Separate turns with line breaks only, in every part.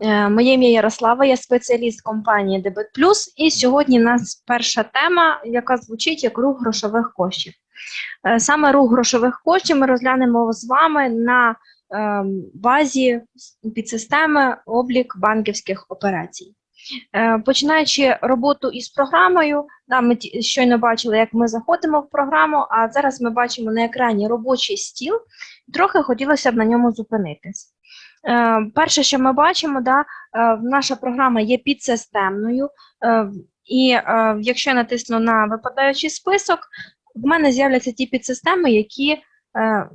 Е, Моє ім'я Ярослава, я спеціаліст компанії Дебет Плюс, і сьогодні в нас перша тема, яка звучить як рух грошових коштів. Е, Саме рух грошових коштів ми розглянемо з вами на ем, базі підсистеми облік банківських операцій. Е, Починаючи роботу із програмою, да, ми щойно бачили, як ми заходимо в програму, а зараз ми бачимо на екрані робочий стіл. Трохи хотілося б на ньому зупинитись. Е, Перше, що ми бачимо, да, е, наша програма є підсистемною, е, і якщо я натисну на випадаючий список, в мене з'являться ті підсистеми, які,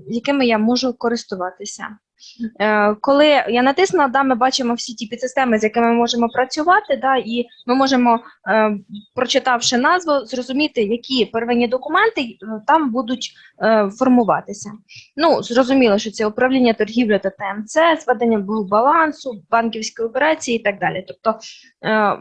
якими я можу користуватися. Е, Коли я натиснула, да, ми бачимо всі ті підсистеми, з якими ми можемо працювати, да, і ми можемо, е, прочитавши назву, зрозуміти, які первинні документи е, там будуть формуватися. Ну, зрозуміло, що це управління торгівлі та ТМЦ, зведення балансу, банківські операції і так далі. Тобто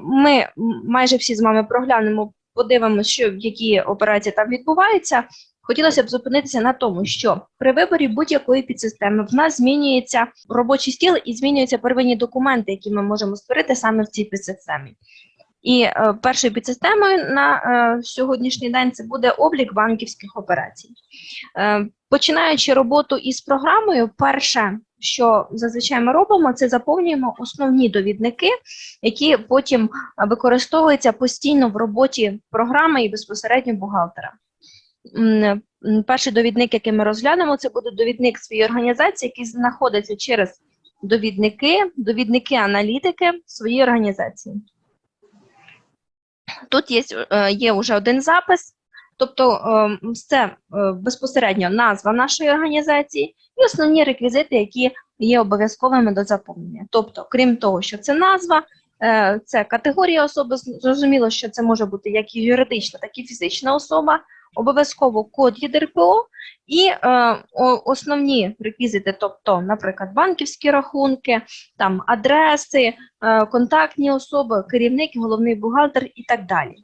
ми майже всі з вами проглянемо, подивимося, що які операції там відбуваються. Хотілося б зупинитися на тому, що при виборі будь-якої підсистеми в нас змінюється робочий стіл і змінюються первинні документи, які ми можемо створити саме в цій підсистемі. І е, першою підсистемою на е, сьогоднішній день це буде облік банківських операцій. Е, починаючи роботу із програмою, перше, що зазвичай ми робимо, це заповнюємо основні довідники, які потім е, використовуються постійно в роботі програми і безпосередньо бухгалтера. М, Перший довідник, який ми розглянемо, це буде довідник своєї організації, який знаходиться через довідники, довідники аналітики своєї організації. Тут є, е, є вже один запис, тобто е, це е, безпосередньо назва нашої організації і основні реквізити, які є обов'язковими до заповнення. Тобто, крім того, що це назва, е, це категорія особи, зрозуміло, що це може бути як юридична, так і фізична особа, обов'язково код ЄДРПО і е, основні реквізити, тобто, наприклад, банківські рахунки, там адреси, е, контактні особи, керівник, головний бухгалтер і так далі.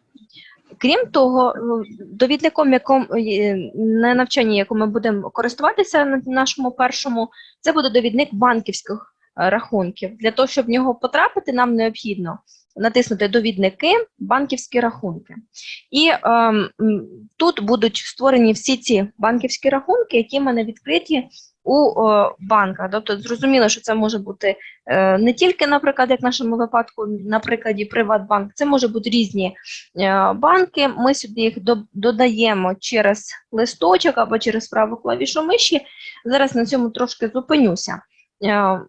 Крім того, е, довідником, яком е, на навчанні, якому ми будемо користуватися на нашому першому, це буде довідник банківських рахунків. Для того, щоб в нього потрапити, нам необхідно натиснути довідники, банківські рахунки. І ем, тут будуть створені всі ці банківські рахунки, які в мене відкриті у е, банках. Тобто зрозуміло, що це може бути е, не тільки, наприклад, як в нашому випадку, на прикладі Приватбанк, це може бути різні е, банки. Ми сюди їх до- додаємо через листочок або через праву клавішу миші. Зараз на цьому трошки зупинюся. Е,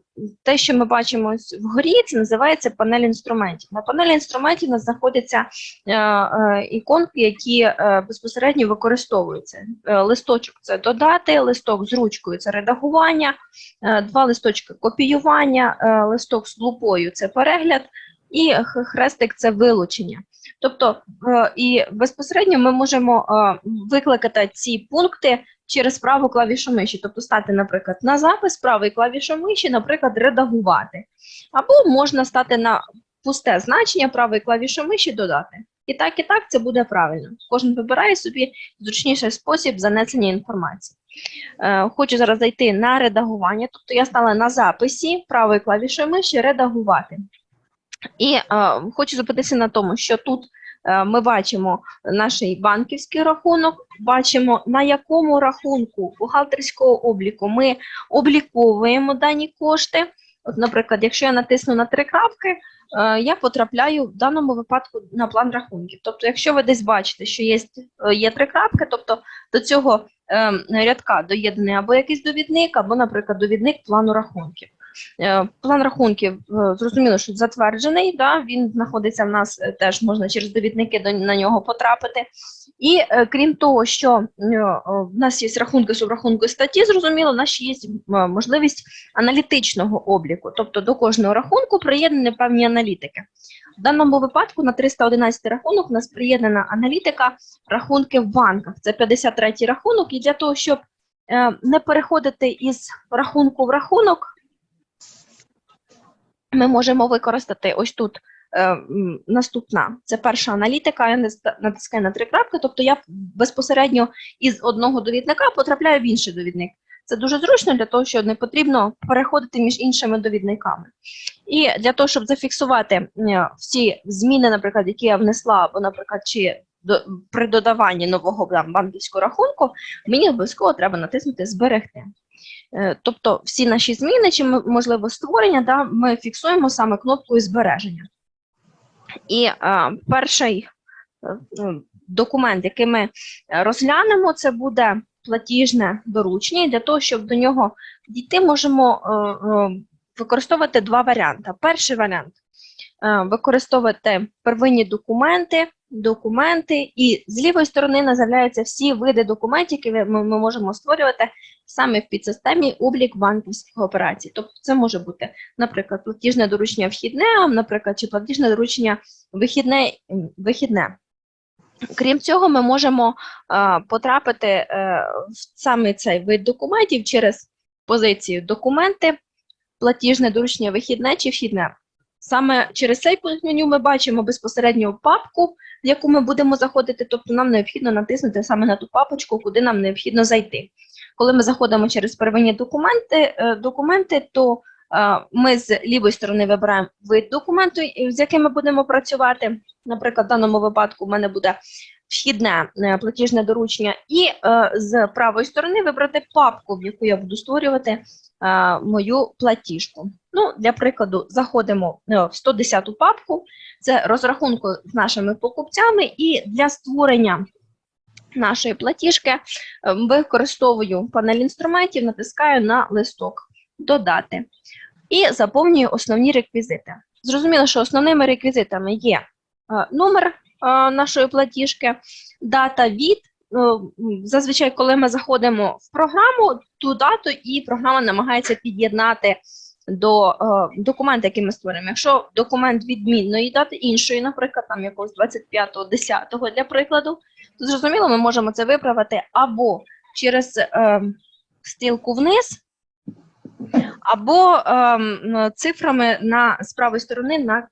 Те, що ми бачимо вгорі, це називається панель інструментів. На панелі інструментів у нас знаходяться е, е, іконки, які безпосередньо використовуються. Листочок це додати, листок з ручкою це редагування, два листочки копіювання, листок з лупою це перегляд, і хрестик це вилучення. Тобто, е, і безпосередньо ми можемо е, викликати ці пункти через праву клавішу миші, тобто стати, наприклад, на запис правої клавіші миші, наприклад, редагувати. Або можна стати на пусте значення правої клавіші миші додати. І так, і так це буде правильно. Кожен вибирає собі зручніший спосіб занесення інформації. Е, хочу зараз зайти на редагування, тобто я стала на записі правої клавіші миші редагувати. І е, хочу зупинитися на тому, що тут е, ми бачимо наш банківський рахунок, бачимо на якому рахунку бухгалтерського обліку ми обліковуємо дані кошти. От, наприклад, якщо я натисну на три крапки, е, я потрапляю в даному випадку на план рахунків. Тобто, якщо ви десь бачите, що є, е, є три крапки, тобто до цього е, рядка доєднаний або якийсь довідник, або, наприклад, довідник плану рахунків. Е, План рахунків е, зрозуміло, що затверджений. Да? Він знаходиться в нас е, теж можна через довідники до на нього потрапити. І крім того, що в нас є рахунки субрахунки статті, зрозуміло, в нас є можливість аналітичного обліку, тобто до кожного рахунку приєднані певні аналітики. В даному випадку на 311 рахунок у нас приєднана аналітика рахунки в банках. Це 53 рахунок, і для того, щоб не переходити із рахунку в рахунок, ми можемо використати ось тут е, наступна. Це перша аналітика, я натискаю на три крапки, тобто я безпосередньо із одного довідника потрапляю в інший довідник. Це дуже зручно для того, що не потрібно переходити між іншими довідниками. І для того, щоб зафіксувати е, всі зміни, наприклад, які я внесла, або, наприклад, чи до, при додаванні нового банківського рахунку, мені обов'язково треба натиснути Зберегти. Е, Тобто всі наші зміни, чи можливо створення, да, ми фіксуємо саме кнопкою збереження. І е, перший е, ну, документ, який ми розглянемо, це буде платіжне доручення. І для того, щоб до нього дійти, можемо е, е, використовувати два варіанти. Перший варіант е, використовувати первинні документи, документи, і з лівої сторони з'являються всі види документів, які ми, можемо створювати саме в підсистемі облік банківських операцій. Тобто це може бути, наприклад, платіжне доручення вхідне, наприклад, чи платіжне доручення вихідне. вихідне. Крім цього, ми можемо е, потрапити е, в саме цей вид документів через позицію документи, платіжне доручення вихідне чи вхідне. Саме через цей пункт меню ми бачимо безпосередньо папку, в яку ми будемо заходити, тобто нам необхідно натиснути саме на ту папочку, куди нам необхідно зайти. Коли ми заходимо через первинні документи, е, документи то е, ми з лівої сторони вибираємо вид документу, з яким ми будемо працювати. Наприклад, в даному випадку в мене буде вхідне е, платіжне доручення, і з правої сторони вибрати папку, в яку я буду створювати мою платіжку. Ну, для прикладу, заходимо е, в 110 папку, це розрахунку з нашими покупцями, і для створення нашої платіжки е, використовую панель інструментів, натискаю на листок Додати і заповнюю основні реквізити. Зрозуміло, що основними реквізитами є е, номер е, нашої платіжки, дата від. М, Зазвичай, коли ми заходимо в програму, ту дату і програма намагається під'єднати до е, документа, який ми створюємо. Якщо документ відмінної дати іншої, наприклад, там якогось 25.10 для прикладу, то зрозуміло, ми можемо це виправити або через е, стрілку вниз, або ем, цифрами на з правої сторони на е,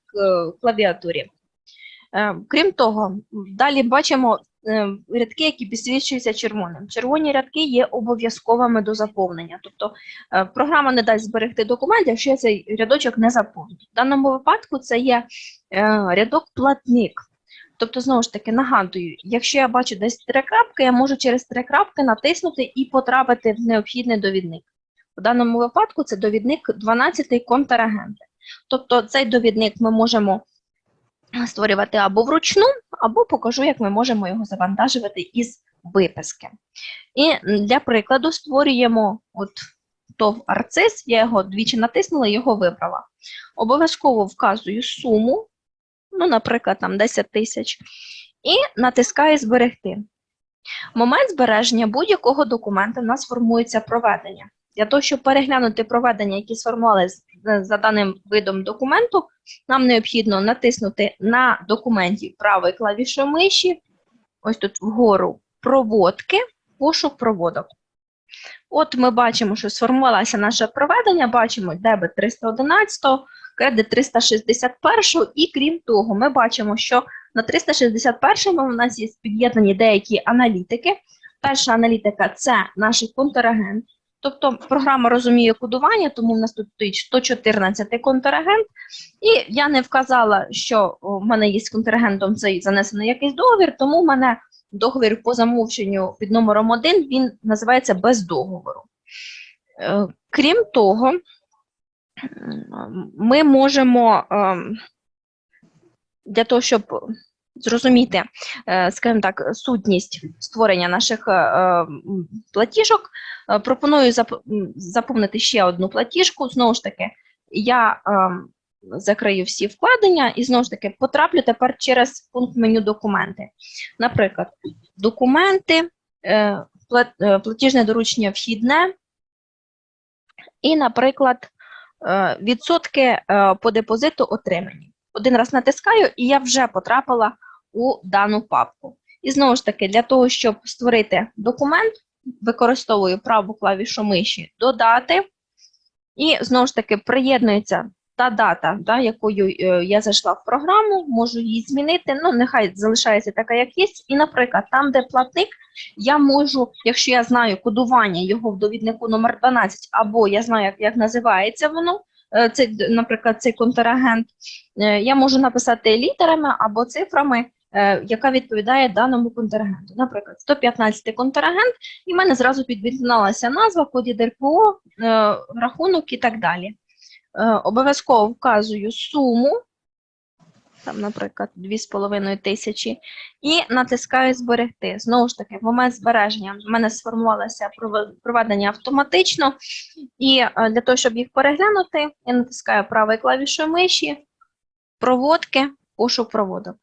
клавіатурі. Е, Крім того, далі бачимо е, рядки, які підсвічуються червоним. Червоні рядки є обов'язковими до заповнення. Тобто е, програма не дасть зберегти документ, якщо я цей рядочок не заповню. В даному випадку це є е, рядок платник. Тобто, знову ж таки, нагадую, якщо я бачу десь три крапки, я можу через три крапки натиснути і потрапити в необхідний довідник. В даному випадку це довідник 12 контрагенти. Тобто цей довідник ми можемо створювати або вручну, або покажу, як ми можемо його завантажувати із виписки. І для прикладу створюємо от ТОВ Арцис, я його двічі натиснула, його вибрала. Обов'язково вказую суму, ну, наприклад, там 10 тисяч, і натискаю Зберегти. Момент збереження будь-якого документа у нас формується проведення. Для того, щоб переглянути проведення, які сформували за даним видом документу, нам необхідно натиснути на документі правою клавішою миші, ось тут вгору проводки, пошук проводок. От ми бачимо, що сформувалося наше проведення, бачимо дебет 311, кредит 361, і крім того, ми бачимо, що на 361 у нас є під'єднані деякі аналітики. Перша аналітика це наш контрагент. Тобто програма розуміє кодування, тому в нас тут стоїть 114 контрагент. І я не вказала, що у мене є з контрагентом цей занесений якийсь договір, тому в мене договір по замовченню під номером 1, він називається без договору. Е, Крім того, ми можемо ем, для того, щоб зрозуміти, е, скажімо так, сутність створення наших е, е, платіжок, пропоную заповнити ще одну платіжку. Знову ж таки, я закрию всі вкладення і знову ж таки потраплю тепер через пункт меню документи. Наприклад, документи, пла- платіжне доручення вхідне, і, наприклад, відсотки по депозиту отримані. Один раз натискаю, і я вже потрапила у дану папку. І знову ж таки, для того, щоб створити документ, використовую праву клавішу миші додати, і знову ж таки приєднується та дата, да, якою е, я зайшла в програму, можу її змінити. Ну, нехай залишається така, як є. І, наприклад, там, де платник, я можу, якщо я знаю кодування його в довіднику номер 12, або я знаю, як, як називається воно, е, цей, наприклад, цей контрагент, е, я можу написати літерами або цифрами, яка відповідає даному контрагенту. Наприклад, 115 контрагент, і в мене зразу підвідналася назва, код ЄДРПО, е, рахунок і так далі. Е, Обов'язково вказую суму, там, наприклад, 2,5 тисячі, і натискаю зберегти. Знову ж таки, в момент збереження в мене сформувалося проведення автоматично, і е, для того, щоб їх переглянути, я натискаю правою клавішою миші, проводки, пошук проводок.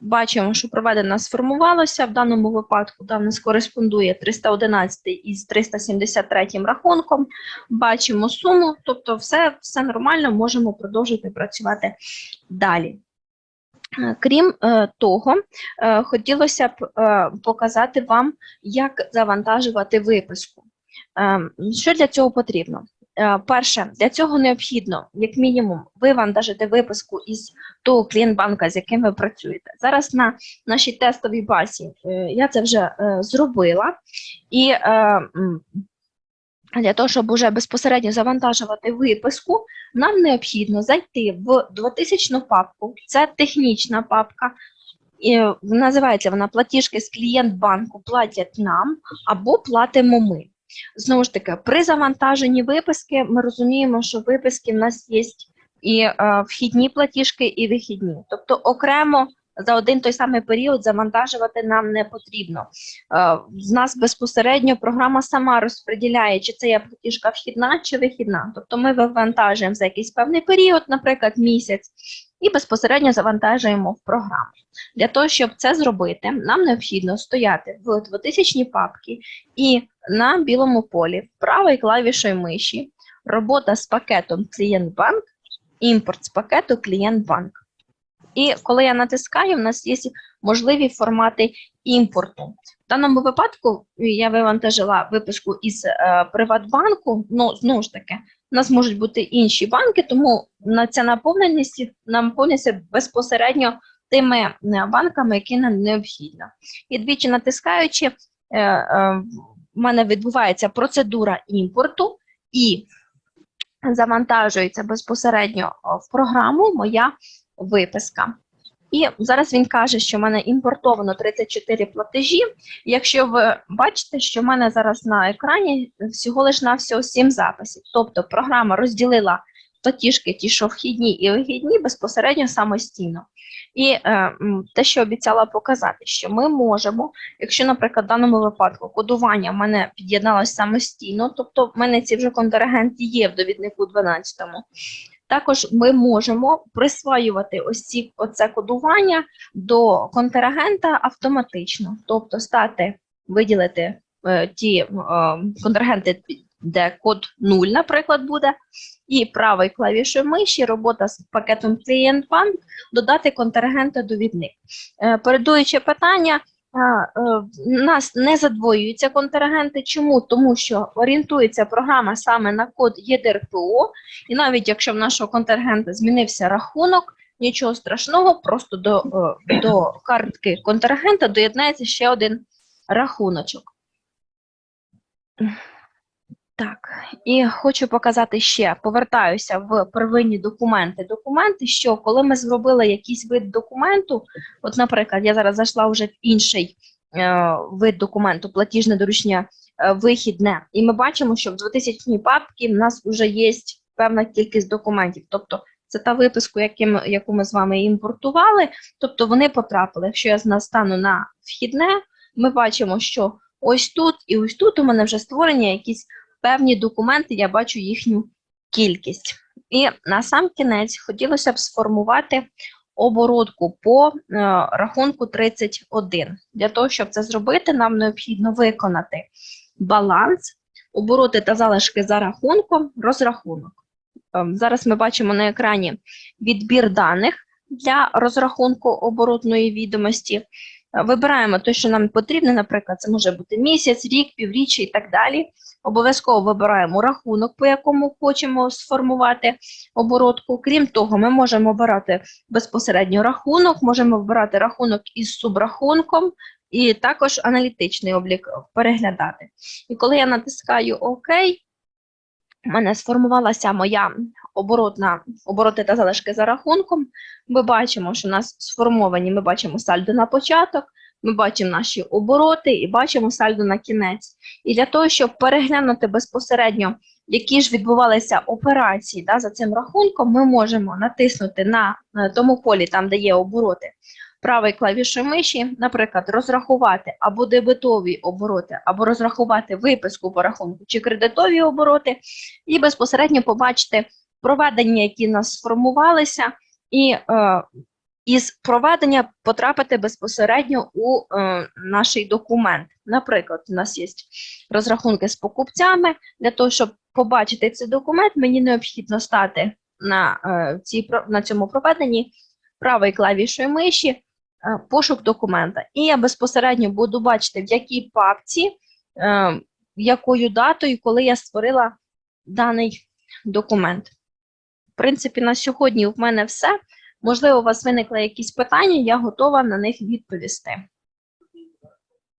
Бачимо, що проведення сформувалося. В даному випадку там у нас кореспондує 311 із 373 рахунком. Бачимо суму, тобто все, все нормально, можемо продовжити працювати далі. Е, Крім е, того, е, хотілося б показати вам, як завантажувати виписку. Е, Що для цього потрібно? Е, Перше, для цього необхідно, як мінімум, вивантажити виписку із того клієнт-банка, з яким ви працюєте. Зараз на нашій тестовій базі е, я це вже е, зробила, і для того, щоб уже безпосередньо завантажувати виписку, нам необхідно зайти в 2000 папку, це технічна папка, і називається вона платіжки з клієнт-банку платять нам або платимо ми. Знову ж таки, при завантаженні виписки ми розуміємо, що виписки в нас є і е, вхідні платіжки, і вихідні. Тобто окремо за один той самий період завантажувати нам не потрібно. Е, з нас безпосередньо програма сама розподіляє, чи це є платіжка вхідна чи вихідна. Тобто ми вивантажуємо за якийсь певний період, наприклад, місяць, і безпосередньо завантажуємо в програму. Для того, щоб це зробити, нам необхідно стояти в 2000 папці і на білому полі правою клавішою миші робота з пакетом клієнт-банк, імпорт з пакету клієнт-банк. І коли я натискаю, в нас є можливі формати імпорту. В даному випадку я вивантажила виписку із е, Приватбанку. Ну, знову ж таки, у нас можуть бути інші банки, тому на ця наповненість наповнюється безпосередньо тими е, банками, які нам необхідно. І двічі натискаючи, е, е, в мене відбувається процедура імпорту і завантажується безпосередньо в програму моя виписка. І зараз він каже, що в мене імпортовано 34 платежі. Якщо ви бачите, що в мене зараз на екрані всього лиш на всього 7 записів. Тобто програма розділила платіжки, ті, що вхідні і вихідні, безпосередньо самостійно. І е, те, що обіцяла показати, що ми можемо, якщо, наприклад, в даному випадку кодування в мене під'єдналось самостійно, тобто в мене ці вже контрагенти є в довіднику 12, також ми можемо присвоювати ось ці оце кодування до контрагента автоматично, тобто стати виділити е, ті е, контрагенти, де код 0, наприклад, буде, і правою клавішою миші робота з пакетом клієнт додати контрагента довідник. Е, передуюче питання. Е, нас не задвоюються контрагенти. Чому? Тому що орієнтується програма саме на код ЄДРПО, і навіть якщо в нашого контрагента змінився рахунок, нічого страшного, просто до, е, до картки контрагента доєднається ще один рахуночок. Так, і хочу показати ще, повертаюся в первинні документи. Документи, що коли ми зробили якийсь вид документу, от, наприклад, я зараз зайшла вже в інший е, вид документу, платіжне доручення е, вихідне, і ми бачимо, що в 2000 папці в нас вже є певна кількість документів. Тобто це та виписку, яким, яку ми з вами імпортували, тобто вони потрапили. Якщо я настану на вхідне, ми бачимо, що ось тут і ось тут у мене вже створені якісь певні документи, я бачу їхню кількість. І на сам кінець хотілося б сформувати оборотку по е, рахунку 31. Для того, щоб це зробити, нам необхідно виконати баланс, обороти та залишки за рахунком, розрахунок. Ем, Зараз ми бачимо на екрані відбір даних для розрахунку оборотної відомості. Вибираємо те, що нам потрібно, наприклад, це може бути місяць, рік, півріччя і так далі. Обов'язково вибираємо рахунок, по якому хочемо сформувати оборотку. Крім того, ми можемо обирати безпосередньо рахунок, можемо вибирати рахунок із субрахунком, і також аналітичний облік переглядати. І коли я натискаю ОК, у мене сформувалася моя оборотна, обороти та залишки за рахунком. Ми бачимо, що у нас сформовані, ми бачимо сальдо на початок, ми бачимо наші обороти і бачимо сальдо на кінець. І для того, щоб переглянути безпосередньо, які ж відбувалися операції да, за цим рахунком, ми можемо натиснути на е, тому полі, там, де є обороти, правий клавішою миші, наприклад, розрахувати або дебетові обороти, або розрахувати виписку по рахунку чи кредитові обороти, і безпосередньо побачити проведення, які в нас сформувалися, і е, із проведення потрапити безпосередньо у е, наш документ. Наприклад, у нас є розрахунки з покупцями. Для того, щоб побачити цей документ, мені необхідно стати на, е, цій, на цьому проведенні правої клавішою миші, пошук документа. І я безпосередньо буду бачити, в якій папці, е, якою датою, коли я створила даний документ. В принципі, на сьогодні в мене все. Можливо, у вас виникли якісь питання, я готова на них відповісти.